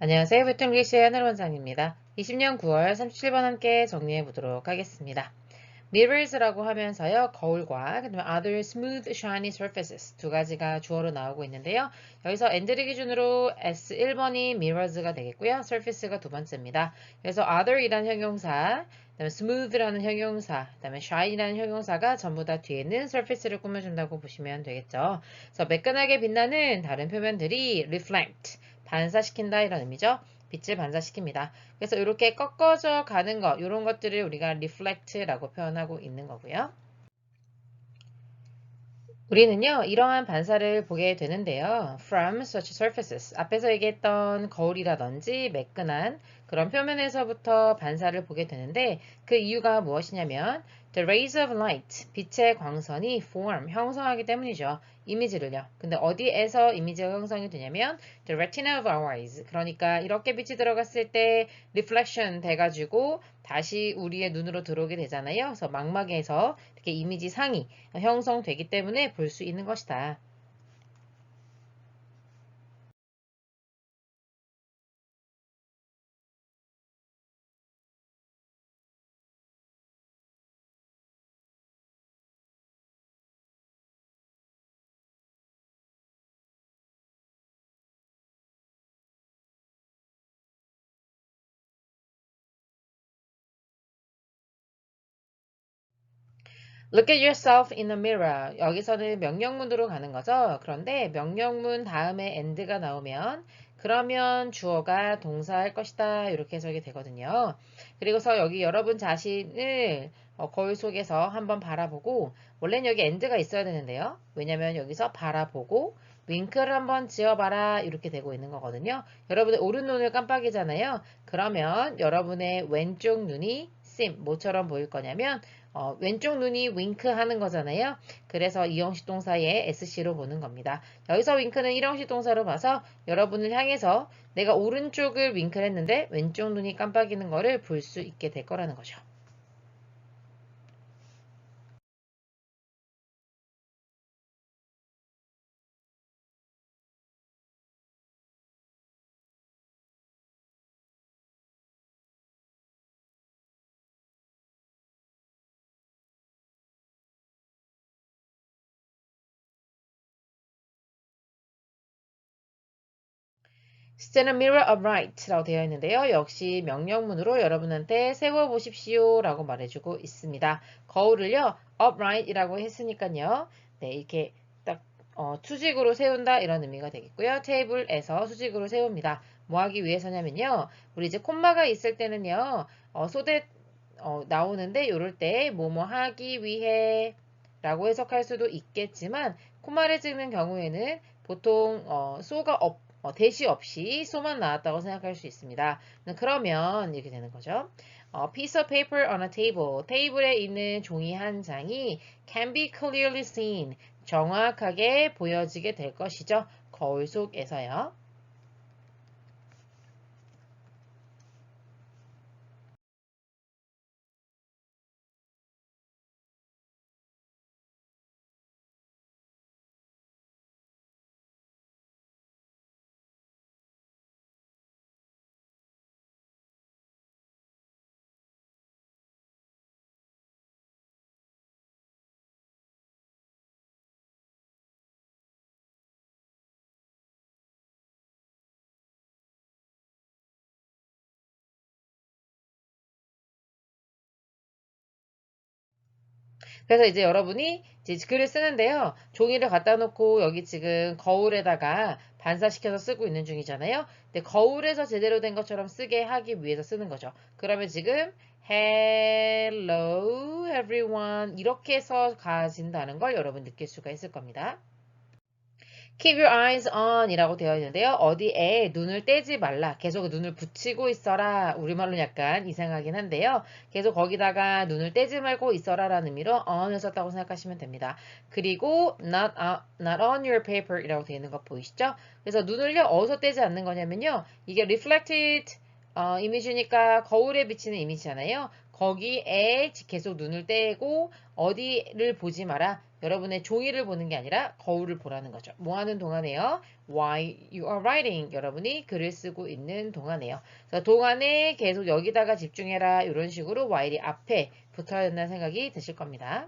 안녕하세요. 배통글리시의 하늘 원장입니다. 20년 9월 37번 함께 정리해 보도록 하겠습니다. mirrors라고 하면서요. 거울과 그다음에 other smooth shiny surfaces 두 가지가 주어로 나오고 있는데요. 여기서 엔드를 기준으로 S1번이 mirrors가 되겠고요. surface가 두 번째입니다. 그래서 other이라는 형용사 그다음에 smooth라는 형용사, 그다음에 shine이라는 형용사가 전부 다 뒤에는 surface를 꾸며준다고 보시면 되겠죠. 그래서 매끈하게 빛나는 다른 표현들이 reflect, 반사시킨다 이런 의미죠. 빛을 반사시킵니다. 그래서 이렇게 꺾어져 가는 것, 이런 것들을 우리가 reflect라고 표현하고 있는 거고요. 우리는요, 이러한 반사를 보게 되는데요. from such surfaces. 앞에서 얘기했던 거울이라든지 매끈한 그런 표면에서부터 반사를 보게 되는데 그 이유가 무엇이냐면 the rays of light, 빛의 광선이 form, 형성하기 때문이죠. 이미지를요. 근데 어디에서 이미지가 형성이 되냐면 the retina of our eyes. 그러니까 이렇게 빛이 들어갔을 때 reflection 돼가지고 다시 우리의 눈으로 들어오게 되잖아요. 그래서 망막에서 이렇게 이미지 상이 형성되기 때문에 볼 수 있는 것이다. Look at yourself in a mirror. 여기서는 명령문으로 가는 거죠. 그런데 명령문 다음에 and가 나오면 그러면 주어가 동사할 것이다. 이렇게 해석이 되거든요. 그리고서 여기 여러분 자신을 어, 거울 속에서 한번 바라보고 원래는 여기 and가 있어야 되는데요. 왜냐면 여기서 바라보고 윙크를 한번 지어봐라 이렇게 되고 있는 거거든요. 여러분의 오른 눈을 깜빡이잖아요. 그러면 여러분의 왼쪽 눈이 sim, 뭐처럼 보일 거냐면 어, 왼쪽 눈이 윙크 하는 거잖아요. 그래서 이형식 동사의 SC로 보는 겁니다. 여기서 윙크는 일형식 동사로 봐서 여러분을 향해서 내가 오른쪽을 윙크를 했는데 왼쪽 눈이 깜빡이는 거를 볼 수 있게 될 거라는 거죠. Stand a mirror upright라고 되어 있는데요. 역시 명령문으로 여러분한테 세워보십시오 라고 말해주고 있습니다. 거울을요, upright이라고 했으니까요. 네, 이렇게 딱 어, 수직으로 세운다 이런 의미가 되겠고요. 테이블에서 수직으로 세웁니다. 뭐 하기 위해서냐면요. 우리 이제 콤마가 있을 때는요. 어, 소대 어, 나오는데 이럴 때 뭐뭐 하기 위해 라고 해석할 수도 있겠지만 콤마를 찍는 경우에는 보통 어, 소가 없 어, 대시 없이 소만 나왔다고 생각할 수 있습니다. 그러면 이렇게 되는 거죠. 어, piece of paper on a table. 테이블에 있는 종이 한 장이 can be clearly seen. 정확하게 보여지게 될 것이죠. 거울 속에서요. 그래서 이제 여러분이 이제 글을 쓰는데요. 종이를 갖다 놓고 여기 지금 거울에다가 반사시켜서 쓰고 있는 중이잖아요. 근데 거울에서 제대로 된 것처럼 쓰게 하기 위해서 쓰는 거죠. 그러면 지금 Hello everyone 이렇게 해서 가진다는 걸 여러분 느낄 수가 있을 겁니다. Keep your eyes on 이라고 되어 있는데요. 어디에 눈을 떼지 말라. 계속 눈을 붙이고 있어라. 우리말로 약간 이상하긴 한데요. 계속 거기다가 눈을 떼지 말고 있어라 라는 의미로 on을 썼다고 생각하시면 됩니다. 그리고 not, uh, not on your paper 이라고 되어 있는 거 보이시죠? 그래서 눈을요, 어디서 떼지 않는 거냐면요. 이게 reflected 어, 이미지니까 거울에 비치는 이미지잖아요. 거기에 계속 눈을 떼고 어디를 보지 마라. 여러분의 종이를 보는 게 아니라 거울을 보라는 거죠. 뭐 하는 동안에요? While you are writing. 여러분이 글을 쓰고 있는 동안에요. 그래서 동안에 계속 여기다가 집중해라. 이런 식으로 while이 앞에 붙어야 된다는 생각이 드실 겁니다.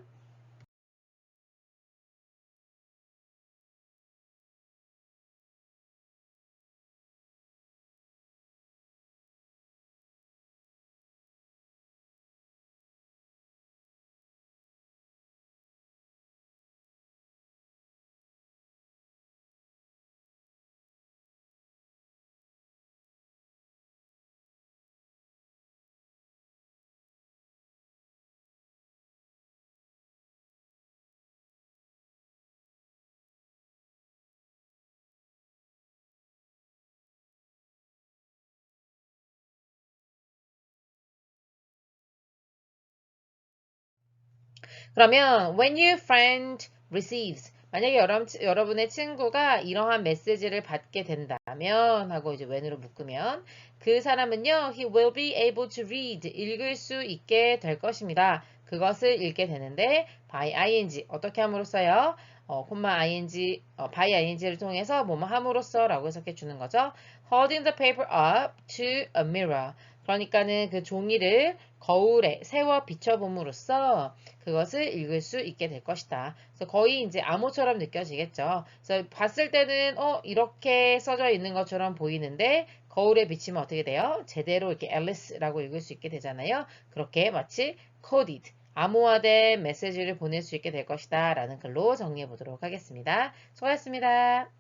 그러면 when your friend receives 만약에 여러분, 여러분의 친구가 이러한 메시지를 받게 된다면 하고 이제 when으로 묶으면 그 사람은요 he will be able to read 읽을 수 있게 될 것입니다. 그것을 읽게 되는데 by ing 어떻게 함으로써요? 어, 콤마 ing 어, by ing를 통해서 뭐뭐 함으로써라고 해석해 주는 거죠. holding the paper up to a mirror 그러니까는 그 종이를 거울에 세워 비춰봄으로써 그것을 읽을 수 있게 될 것이다. 그래서 거의 이제 암호처럼 느껴지겠죠. 그래서 봤을 때는 어 이렇게 써져 있는 것처럼 보이는데 거울에 비치면 어떻게 돼요? 제대로 이렇게 앨리스라고 읽을 수 있게 되잖아요. 그렇게 마치 coded 암호화된 메시지를 보낼 수 있게 될 것이다 라는 글로 정리해 보도록 하겠습니다. 수고하셨습니다.